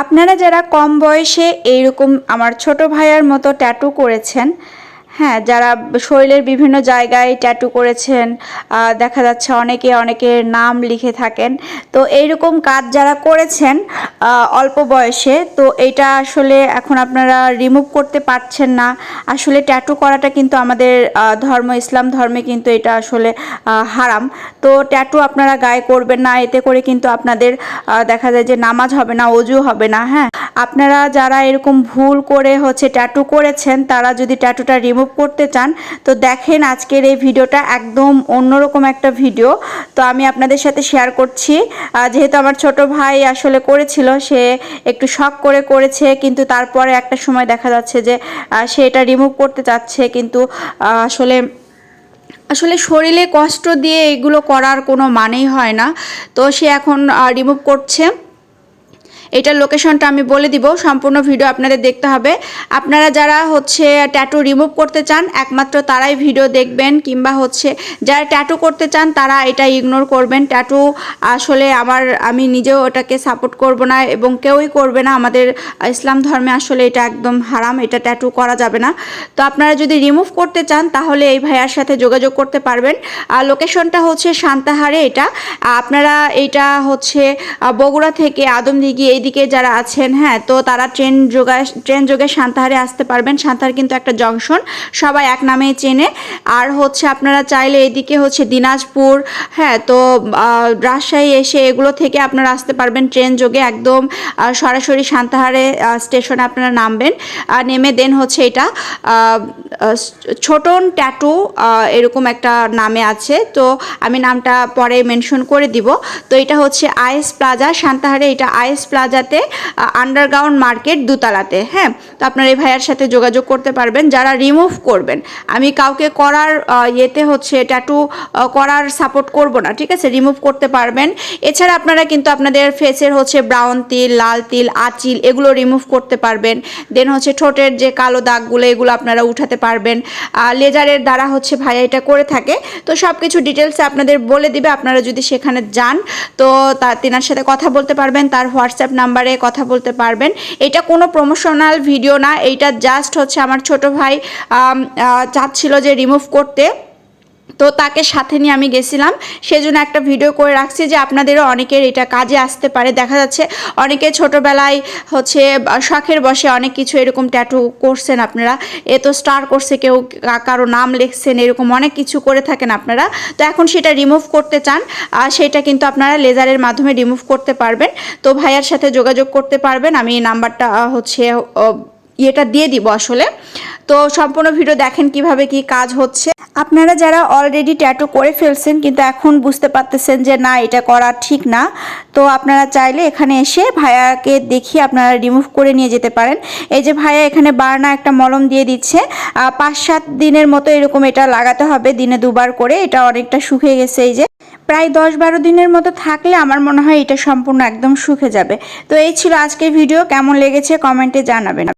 আপনারা যারা কম বয়সে এইরকম আমার ছোট ভাইয়ার মতো ট্যাটু করেছেন হ্যাঁ যারা শরীরের বিভিন্ন জায়গায় ট্যাটু করেছেন দেখা যাচ্ছে অনেকে অনেকের নাম লিখে থাকেন। তো এইরকম কাজ যারা করেছেন অল্প বয়সে, তো এটা আসলে এখন আপনারা রিমুভ করতে পারছেন না। আসলে ট্যাটু করাটা কিন্তু আমাদের ধর্ম, ইসলাম ধর্মে কিন্তু এটা আসলে হারাম। তো ট্যাটু আপনারা গায়ে করবেন না, এতে করে কিন্তু আপনাদের দেখা যায় যে নামাজ হবে না, অজু হবে না হ্যাঁ। আপনারা যারা এরকম ভুল করে হচ্ছে ট্যাটু করেছেন, তারা যদি ট্যাটুটা রিমুভ করতে চান, তো দেখেন আজকের এই ভিডিওটা একদম অন্যরকম একটা ভিডিও তো আমি আপনাদের সাথে শেয়ার করছি। যেহেতু আমার ছোট ভাই আসলে করেছিল, সে একটু শখ করে করেছে, কিন্তু তারপরে একটা সময় দেখা যাচ্ছে যে সে এটা রিমুভ করতে চাচ্ছে, কিন্তু আসলে আসলে শরীরে কষ্ট দিয়ে এগুলো করার কোনো মানেই হয় না। তো সে এখন রিমুভ করছে। এটার লোকেশনটা আমি বলে দিব, সম্পূর্ণ ভিডিও আপনাদের দেখতে হবে। আপনারা যারা হচ্ছে ট্যাটু রিমুভ করতে চান, একমাত্র তারাই ভিডিও দেখবেন, কিংবা হচ্ছে যারা ট্যাটু করতে চান, তারা এটা ইগনোর করবেন। ট্যাটু আসলে আমার, আমি নিজেও ওটাকে সাপোর্ট করব না এবং কেউই করবে না। আমাদের ইসলাম ধর্মে আসলে এটা একদম হারাম, এটা ট্যাটু করা যাবে না। তো আপনারা যদি রিমুভ করতে চান, তাহলে এই ভাইয়ার সাথে যোগাযোগ করতে পারবেন। আর লোকেশনটা হচ্ছে শান্তাহারে এটা। আপনারা এটা হচ্ছে বগুড়া থেকে আদমদিঘি এইদিকে যারা আছেন হ্যাঁ তো তারা ট্রেন যোগায় ট্রেন যোগে শান্তাহারে আসতে পারবেন। শান্তাহার কিন্তু একটা জংশন সবাই এক নামেই চেনে। আর হচ্ছে আপনারা চাইলে এদিকে হচ্ছে দিনাজপুর হ্যাঁ তো রাজশাহী এসে এগুলো থেকে আপনারা আসতে পারবেন ট্রেন যোগে একদম সরাসরি শান্তাহারে আহ, স্টেশনে আপনারা নামবেন। আর নেমে দেন হচ্ছে এটা ছোটন ট্যাটু এরকম একটা নামে আছে। তো আমি নামটা পরে মেনশন করে দিব। তো এটা হচ্ছে আইএস প্লাজা শান্তাহারে এটা আইএস প্লাজাতে আন্ডারগ্রাউন্ড মার্কেট দুতলাতে হ্যাঁ? তো আপনারা এই ভাইয়ার সাথে যোগাযোগ করতে পারবেন, যারা রিমুভ করবেন। আমি কাউকে করার ইয়েতে হচ্ছে ট্যাটু করার সাপোর্ট করব না, ঠিক আছে? রিমুভ করতে পারবেন। এছাড়া আপনারা কিন্তু আপনাদের ফেসের হচ্ছে ব্রাউন তিল, লাল তিল, আচিল, এগুলো রিমুভ করতে পারবেন। দেন হচ্ছে ঠোঁটের যে কালো দাগগুলো, এগুলো আপনারা উঠাতে পারবেন। লেজারের দ্বারা হচ্ছে ভাইয়া এটা করে থাকে। তো সব কিছু ডিটেলসে আপনাদের বলে দিবে, আপনারা যদি সেখানে যান, তো তার তেনার সাথে কথা বলতে পারবেন, তার হোয়াটসঅ্যাপ নাম্বারে কথা বলতে পারবেন। এটা কোনো প্রমোশনাল ভিডিও না, এইটা জাস্ট হচ্ছে আমার ছোট ভাই চাচ্ছিল যে রিমুভ করতে। তো তাকে সাথে নিয়ে আমি গেছিলাম। সেজন্য একটা ভিডিও করে রাখছি যে আপনাদেরও অনেকের এটা কাজে আসতে পারে। দেখা যাচ্ছে অনেকে ছোটোবেলায় হচ্ছে শখের বসে অনেক কিছু এরকম ট্যাটু করছেন আপনারা। এ তো স্টার করছে, কেউ কারও নাম লিখছেন, এরকম অনেক কিছু করে থাকেন আপনারা। তো এখন সেটা রিমুভ করতে চান, আর সেটা কিন্তু আপনারা লেজারের মাধ্যমে রিমুভ করতে পারবেন। তো ভাইয়ার সাথে যোগাযোগ করতে পারবেন। আমি নাম্বারটা হচ্ছে ইয়েটা দিয়ে দিব আসলে। তো সম্পূর্ণ ভিডিও দেখেন কীভাবে কি কাজ হচ্ছে। আপনারা যারা অলরেডি ট্যাটু করে ফেলছেন কিন্তু এখন বুঝতে পারতেছেন যে না, এটা করা ঠিক না। তো আপনারা চাইলে এখানে এসে ভাইয়াকে দেখিয়ে আপনারা রিমুভ করে নিয়ে যেতে পারেন। এই যে ভাইয়া এখানে বার্না একটা মলম দিয়ে দিচ্ছে। পাঁচ সাত দিনের মতো এরকম এটা লাগাতে হবে, দিনে দুবার করে। এটা অনেকটা শুকিয়ে গেছে এই যে। প্রায় দশ বারো দিনের মতো থাকলে আমার মনে হয় এটা সম্পূর্ণ একদম শুকে যাবে। তো এই ছিল আজকের ভিডিও। কেমন লেগেছে কমেন্টে জানাবেন।